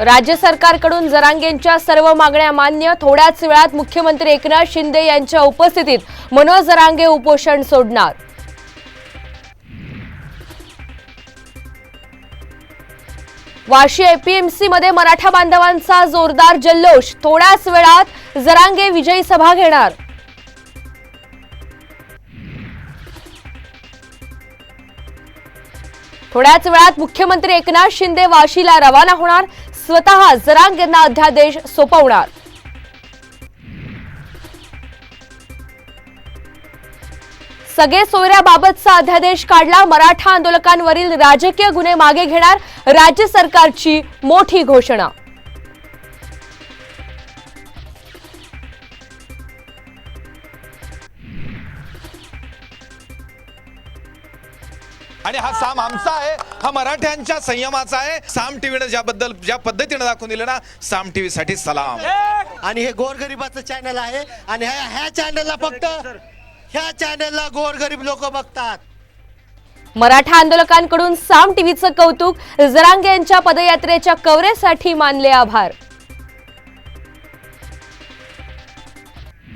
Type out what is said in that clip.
राज्य सरकारकडून जरांगेंच्या सर्व मागण्या मान्य. थोड्याच वेळात मुख्यमंत्री एकनाथ शिंदे यांच्या उपस्थितीत मनोज जरांगे उपोषण सोडणार. वाशी एपीएमसी मध्ये मराठा बांधवांचा जोरदार जल्लोष. थोड्याच वेळात जरांगे विजयी सभा घेणार. थोड्याच वेळात मुख्यमंत्री एकनाथ शिंदे वाशीला रवाना होणार. स्वतः जरांगेंना अध्यादेश सोपवणार. सगळे सोयऱ्याबाबतचा अध्यादेश काढला मराठा आंदोलकांवरील राजकीय गुन्हे मागे घेणार राज्य सरकारची मोठी घोषणा. आणि हा साम आमचा आहे. हा मराठ्यांच्या संयमाचा आहे. साम टीव्हीनं ज्याबद्दल ज्या पद्धतीने दाखवून दिलं ना साम टीव्ही साठी सलाम. आणि हे गोरगरिबाचं चॅनल आहे. आणि ह्या ह्या चॅनलला फक्त ह्या चॅनलला गोरगरीब लोक बघतात. मराठा आंदोलकांकडून साम टीव्हीचं कौतुक जरांगे यांच्या पदयात्रेच्या कव्हरेजसाठी मानले आभार.